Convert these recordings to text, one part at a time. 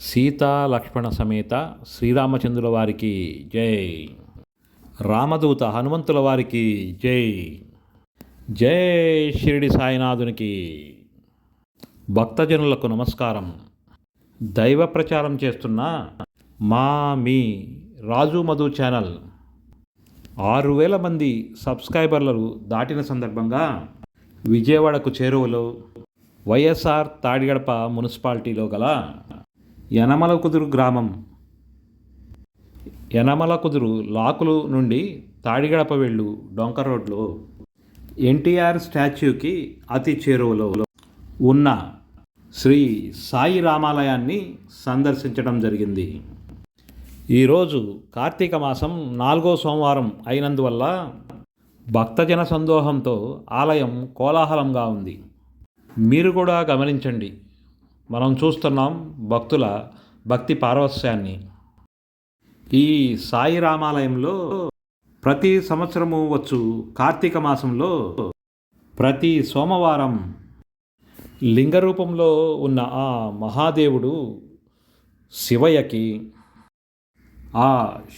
సీతా లక్ష్మణ సమేత శ్రీరామచంద్రుల వారికి జై. రామదూత హనుమంతుల వారికి జై. జై షిరిడి సాయినాథునికి భక్తజనులకు నమస్కారం. దైవ ప్రచారం చేస్తున్న మా మీ రాజు మధు ఛానల్. ఆరు వేల మంది సబ్స్క్రైబర్లు దాటిన సందర్భంగా విజయవాడకు చేరువలో వైఎస్ఆర్ తాడిగడప మున్సిపాలిటీలో గల యనమల కుదురు గ్రామం. యనమల కుదురు లాకులు నుండి తాడిగడప వెళ్ళు డొంక రోడ్లో. ఎన్టీఆర్ స్టాచ్యూకి అతి చేరువలో ఉన్న శ్రీ సాయి రామాలయాన్ని సందర్శించడం జరిగింది. ఈరోజు కార్తీక మాసం నాలుగో సోమవారం అయినందువల్ల భక్తజన సందోహంతో ఆలయం కోలాహలంగా ఉంది. మీరు కూడా గమనించండి. మనం చూస్తున్నాం భక్తుల భక్తి పారవస్యాన్ని. ఈ సాయి రామాలయంలో ప్రతి సంవత్సరము వచ్చు కార్తీక మాసంలో ప్రతి సోమవారం లింగ రూపంలో ఉన్న ఆ మహాదేవుడు శివయ్యకి ఆ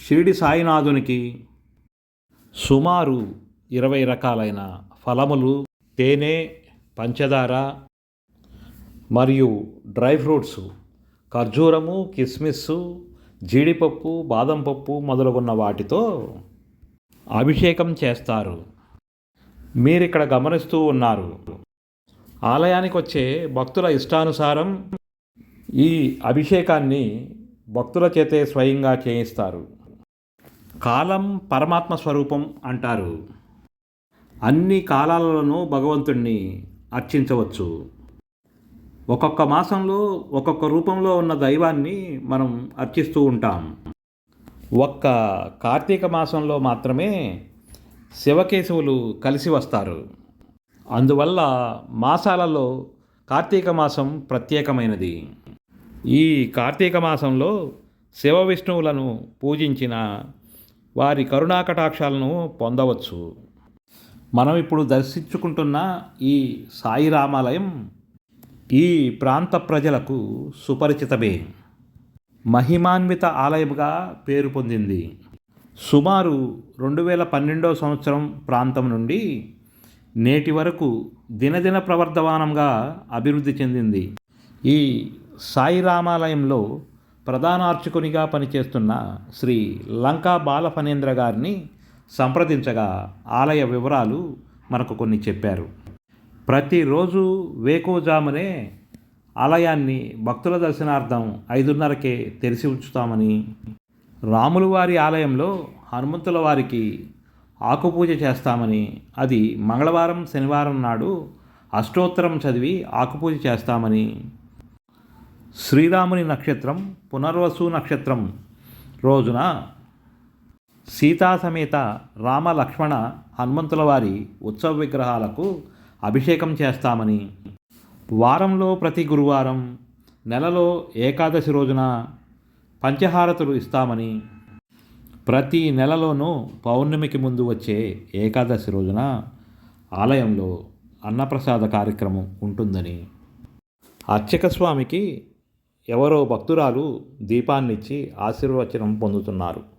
షిరిడి సాయినాథునికి సుమారు ఇరవై రకాలైన ఫలములు తేనె పంచదార మరియు డ్రై ఫ్రూట్స్ ఖర్జూరము కిస్మిస్ జీడిపప్పు బాదం పప్పు మొదలగున్న వాటితో అభిషేకం చేస్తారు. మీరు ఇక్కడ గమనిస్తూ ఉన్నారు. ఆలయానికి వచ్చే భక్తుల ఇష్టానుసారం ఈ అభిషేకాన్ని భక్తుల చేతే స్వయంగా చేయిస్తారు. కాలం పరమాత్మ స్వరూపం అంటారు. అన్ని కాలాలలోనూ భగవంతుణ్ణి అర్చించవచ్చు. ఒక్కొక్క మాసంలో ఒక్కొక్క రూపంలో ఉన్న దైవాన్ని మనం అర్చిస్తూ ఉంటాం. ఒక్క కార్తీక మాసంలో మాత్రమే శివకేశవులు కలిసి వస్తారు. అందువల్ల మాసాలలో కార్తీక మాసం ప్రత్యేకమైనది. ఈ కార్తీక మాసంలో శివ విష్ణువులను పూజించిన వారి కరుణాకటాక్షాలను పొందవచ్చు. మనం ఇప్పుడు దర్శించుకుంటున్న ఈ సాయి రామాలయం ఈ ప్రాంత ప్రజలకు సుపరిచితమే. మహిమాన్విత ఆలయముగా పేరు పొందింది. సుమారు రెండు వేల పన్నెండవ సంవత్సరం ప్రాంతం నుండి నేటి వరకు దినదిన ప్రవర్ధమానంగా అభివృద్ధి చెందింది. ఈ సాయి రామాలయంలో ప్రధాన అర్చకునిగా పనిచేస్తున్న శ్రీ లంకా బాలఫనేంద్ర గారిని సంప్రదించగా ఆలయ వివరాలు మనకు కొన్ని చెప్పారు. ప్రతిరోజు వేకోజామునే ఆలయాన్ని భక్తుల దర్శనార్థం ఐదున్నరకే తెరిచి ఉంచుతామని రాముల వారి ఆలయంలో హనుమంతుల వారికి ఆకుపూజ చేస్తామని అది మంగళవారం శనివారం నాడు అష్టోత్తరం చదివి ఆకుపూజ చేస్తామని శ్రీరాముని నక్షత్రం పునర్వసు నక్షత్రం రోజున సీతా సమేత రామ లక్ష్మణ హనుమంతుల వారి ఉత్సవ విగ్రహాలకు అభిషేకం చేస్తామని. వారంలో ప్రతి గురువారం నెలలో ఏకాదశి రోజున పంచహారతులు ఇస్తామని. ప్రతి నెలలోనూ పౌర్ణమికి ముందు వచ్చే ఏకాదశి రోజున ఆలయంలో అన్నప్రసాద కార్యక్రమం ఉంటుందని. అర్చక స్వామికి ఎవరో భక్తురాలు దీపాన్నిచ్చి ఆశీర్వచనం పొందుతున్నారు.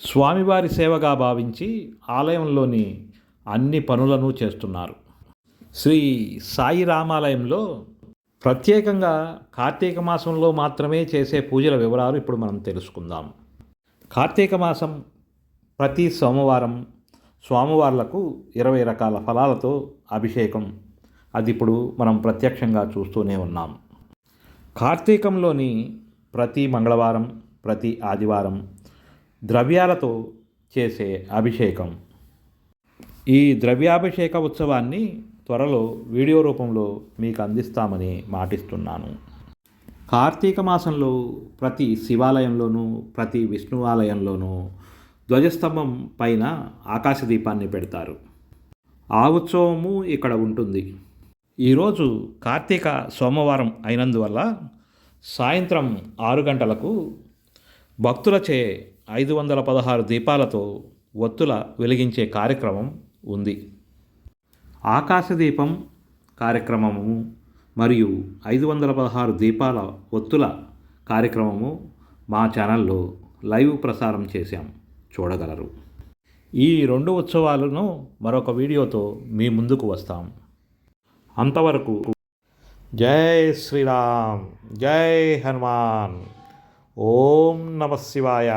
స్వామివారి సేవగా భావించి ఆలయంలోని అన్ని పనులను చేస్తున్నారు. శ్రీ సాయి రామాలయంలో ప్రత్యేకంగా కార్తీక మాసంలో మాత్రమే చేసే పూజల వివరాలు ఇప్పుడు మనం తెలుసుకుందాం. కార్తీక మాసం ప్రతి సోమవారం స్వామివార్లకు ఇరవై రకాల ఫలాలతో అభిషేకం. అది ఇప్పుడు మనం ప్రత్యక్షంగా చూస్తూనే ఉన్నాం. కార్తీకంలోని ప్రతి మంగళవారం ప్రతి ఆదివారం ద్రవ్యాలతో చేసే అభిషేకం. ఈ ద్రవ్యాభిషేక ఉత్సవాన్ని త్వరలో వీడియో రూపంలో మీకు అందిస్తామని మాటిస్తున్నాను. కార్తీక మాసంలో ప్రతి శివాలయంలోనూ ప్రతి విష్ణు ఆలయంలోనూ ధ్వజస్తంభం పైన ఆకాశ దీపాన్ని పెడతారు. ఆ ఉత్సవము ఇక్కడ ఉంటుంది. ఈరోజు కార్తీక సోమవారం అయినందువల్ల సాయంత్రం ఆరు గంటలకు భక్తులచే ఐదు వందల పదహారు దీపాలతో ఒత్తుల వెలిగించే కార్యక్రమం ఉంది. ఆకాశదీపం కార్యక్రమము మరియు ఐదు వందల పదహారు దీపాల ఒత్తుల కార్యక్రమము మా ఛానల్లో లైవ్ ప్రసారం చేశాం. చూడగలరు. ఈ రెండు ఉత్సవాలను మరొక వీడియోతో మీ ముందుకు వస్తాం. అంతవరకు జై శ్రీరామ్ జై హనుమాన్. ओम नमः शिवाय।